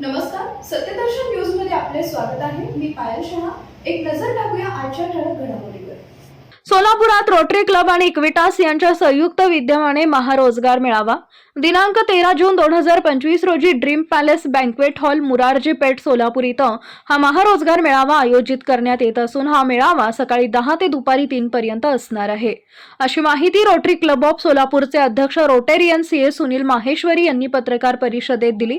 नमस्कार सत्यदर्शन न्यूजमध्ये आपले स्वागत आहे. मी पायल शहा. एक नजर टाकूया आजच्या ठळक घडामोडीवर. सोलापुरात रोटरी क्लब आणि इक्विटास यांच्या संयुक्त विद्यमाने महारोजगार मेळावा. दिनांक तेरा जून दोन हजार पंचवीस रोजी dream palace banquet hall Murarji Peth Solapur इथं हा महारोजगार मेळावा आयोजित करण्यात येत असून हा मेळावा सकाळी दहा ते दुपारी तीन पर्यंत असणार आहे. अशी माहिती रोटरी क्लब ऑफ सोलापूरचे अध्यक्ष Rotarian C A Sunil Maheshwari यांनी पत्रकार परिषदेत दिली.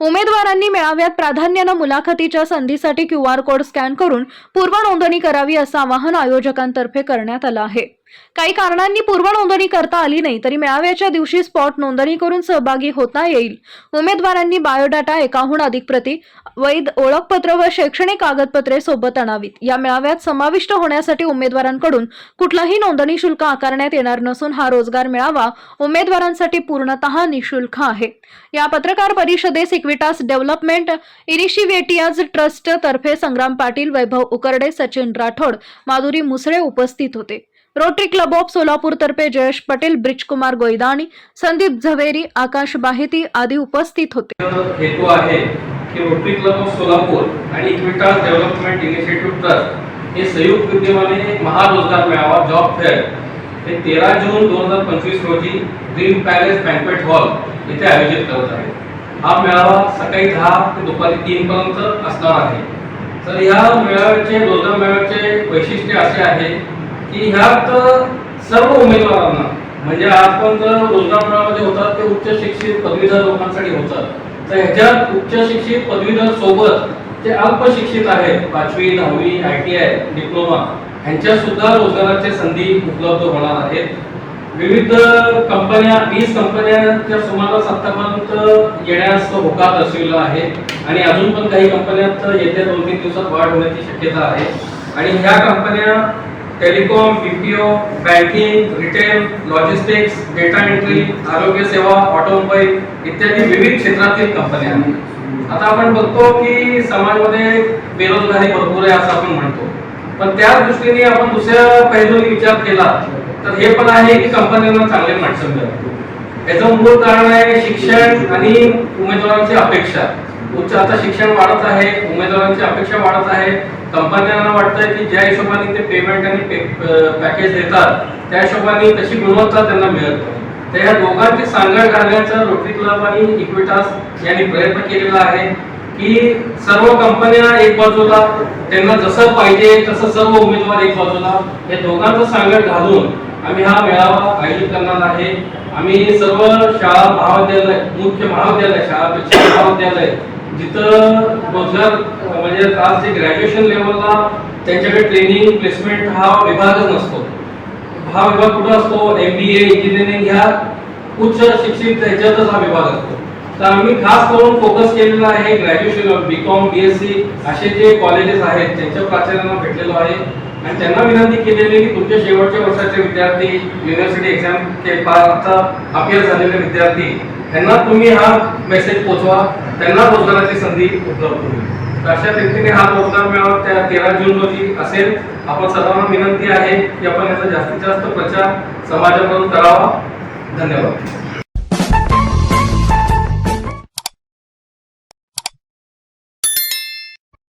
उमेदवारांनी मेळाव्यात प्राधान्यानं मुलाखतीच्या संधीसाठी क्यू आर कोड स्कॅन करून पूर्व नोंदणी करावी असं आवाहन आयोजकांतर्फे करण्यात आलं आहे. काही कारणांनी पूर्व नोंदणी करता आली नाही तरी मेळाव्याच्या दिवशी स्पॉट नोंदणी करून सहभागी होता येईल. उमेदवारांनी बायोडाटा एकाहून अधिक प्रती वैध ओळखपत्र व शैक्षणिक कागदपत्रे सोबत आणावीत. या मेळाव्यात समाविष्ट होण्यासाठी उमेदवारांकडून कुठलाही नोंदणी शुल्क आकारण्यात येणार नसून हा रोजगार मेळावा उमेदवारांसाठी पूर्णतः निशुल्क आहे. या पत्रकार परिषदेस इक्विटास डेव्हलपमेंट इनिशिव्हेटियाज ट्रस्ट तर्फे संग्राम पाटील वैभव उकरडे सचिन राठोड माधुरी मुसळे उपस्थित होते. रोटरी क्लब ऑफ सोलापूर तर्फे जयेश पटेल ब्रिजकुमार गोयदाणी संदीप झवेरी आकाश बाहेती आदी उपस्थित होते. हेतू आहे की रोटरी क्लब ऑफ सोलापूर आणि इक्विटास डेव्हलपमेंट इनिशिएटिव्ह ट्रस्ट हे संयुक्त विद्यमाने महारोजगार मेळावा जॉब फेअर हे तेरा जून दोन हजार पंचवीस रोजी ड्रीम पॅलेस बँकवेट हॉल येथे आयोजित करत आहे. हा मेळावा सकाळी दहा ते दुपारी तीन पर्यंत असणार आहे. तर या मेळाव्याचे रोजगार मेळाव्याचे वैशिष्ट्य असे आहे की ह्यात सर्व उमेदवारांना म्हणजे आजपर्यंत रोजगार मेळावा होतात ते उच्च शिक्षित पदवीधर लोकांसाठी होतात. तर ह्याच्यात उच्च शिक्षित पदवीधर सोबत जे अल्पशिक्षित आहेत पाचवी दहावी आय टी आय डिप्लोमा ह्यांच्या सुद्धा रोजगाराच्या संधी उपलब्ध होणार आहेत. विविध कंपन्या वीस कंपन्यांच्या सुमारास आतापर्यंत येण्यास होकार दर्शविला आहे. आणि अजून पण काही कंपन्यात येत्या दोन तीन दिवसात वाढ होण्याची शक्यता आहे. आणि ह्या कंपन्या telecom BPO banking retail logistics data entry आरोग्य सेवा ऑटोमोबाईल इत्यादी विविध क्षेत्रातील कंपन्या आहेत. आता आपण बघतो की समाजामध्ये बेरोजगारी भरपूर आहे असं आपण म्हणतो. पण त्या दृष्टीने आपण दुसऱ्या पैलूने विचार केला तर हे पण आहे की कंपन्यांना चांगले माणसं मिळतात. याचं मूळ कारण आहे शिक्षण आणि उमेदवारांची अपेक्षा. उच्च आता शिक्षण वाढत आहे उमेदवारांची अपेक्षा वाढत आहे. कंपन्यांना वाटतंय की ज्या हिशोबाने ते पेमेंट आणि पॅकेज देतात त्या हिशोबाने तशी गुणवत्ता त्यांना मिळत नाही. तर या दोघांची सांगड घालण्याचा रोटरी क्लब आणि इक्विटास यांनी प्रयत्न केलेला आहे की सर्व कंपन्या एक बाजूला त्यांना जसं पाहिजे तसं सर्व उमेदवार एक बाजूला या दोघांचं सांगड घालून आम्ही हा मेळावा आयोजित करणार आहे. आम्ही सर्व शाळा महाविद्यालय मुख्य महाविद्यालय शाळा महाविद्यालय जिथं रोजगार म्हणजे आज जे ग्रॅज्युएशन लेवलला त्यांच्याकडे ट्रेनिंग प्लेसमेंट हा विभागच नसतो. हा विभाग कुठं असतो? एम बी ए इंजिनिअरिंग ह्या उच्च शिक्षित ह्याच्यातच हा विभाग असतो. तर आम्ही खास करून फोकस केलेला आहे graduation B com B S C असे जे कॉलेजेस आहेत त्यांच्या प्राचार्यांना भेटलेलो आहे. आणि त्यांना विनंती केलेली आहे की तुमच्या शेवटच्या वर्षाचे विद्यार्थी युनिव्हर्सिटी एक्झाम के आता अपियर झालेले विद्यार्थी त्यांना तुम्ही हा मेसेज पोचवा. त्यांना रोजगाराची संधी उपलब्ध होईल. तर अशा व्यक्तीने हा रोजगार मिळावा त्या तेरा जून रोजी असेल. आपण सर्वांना विनंती आहे की आपण याचा जास्तीत जास्त प्रचार समाजाकडून करावा. धन्यवाद.